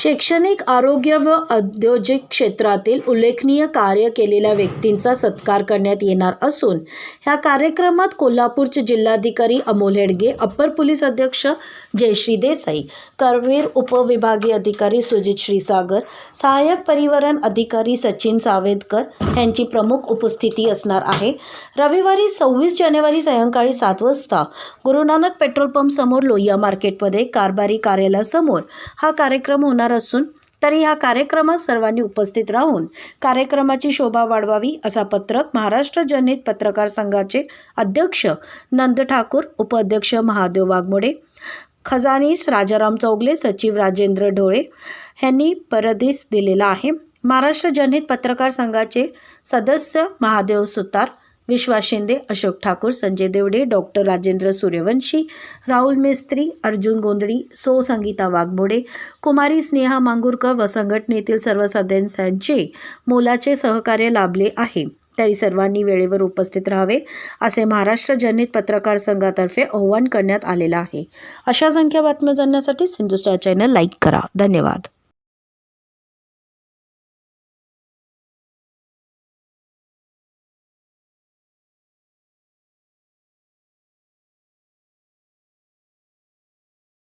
शैक्षणिक आरोग्य व औद्योगिक क्षेत्रातील उल्लेखनीय कार्य केलेल्या व्यक्तींचा सत्कार करण्यात येणार असून ह्या कार्यक्रमात कोल्हापूरचे जिल्हाधिकारी अमोल हेडगे अप्पर पोलीस अध्यक्ष जयश्री देसाई करवीर उपविभागीय अधिकारी सुजित श्रीसागर सहाय्यक परिवहन अधिकारी सचिन सावेदकर यांची प्रमुख उपस्थिती असणार आहे. रविवारी सव्वीस जानेवारी सायंकाळी सात वाजता गुरुनानक पेट्रोल पंप समोर लोहिया मार्केटमध्ये कारभारी कार्यालयासमोर हा कार्यक्रम होणार असून तरी ह्या कार्यक्रमात सर्वांनी उपस्थित राहून कार्यक्रमाची शोभा वाढवावी असा पत्रक महाराष्ट्र जनित पत्रकार संघाचे अध्यक्ष नंद ठाकूर उपाध्यक्ष महादेव वाघमोडे खजानीस राजाराम चौगले सचिव राजेंद्र ढोळे यांनी परदेश दिलेला आहे. महाराष्ट्र जनहित पत्रकार संघाचे सदस्य महादेव सुतार विश्वास शिंदे अशोक ठाकूर संजय देवडे डॉक्टर राजेंद्र सूर्यवंशी राहुल मेस्त्री अर्जुन गोंधळी सो संगीता वाघमोडे कुमारी स्नेहा मांगुरकर व संघटनेतील सर्व सदस्यांचे मोलाचे सहकार्य लाभले आहे. तरी सर्वांनी वेळेवर उपस्थित राहावे असे महाराष्ट्र जनित पत्रकार संघातर्फे आव्हान करण्यात आलेलं आहे. अशा संख्या बातम्या जाणण्यासाठी सिंधुस्टार चॅनल लाईक करा. धन्यवाद.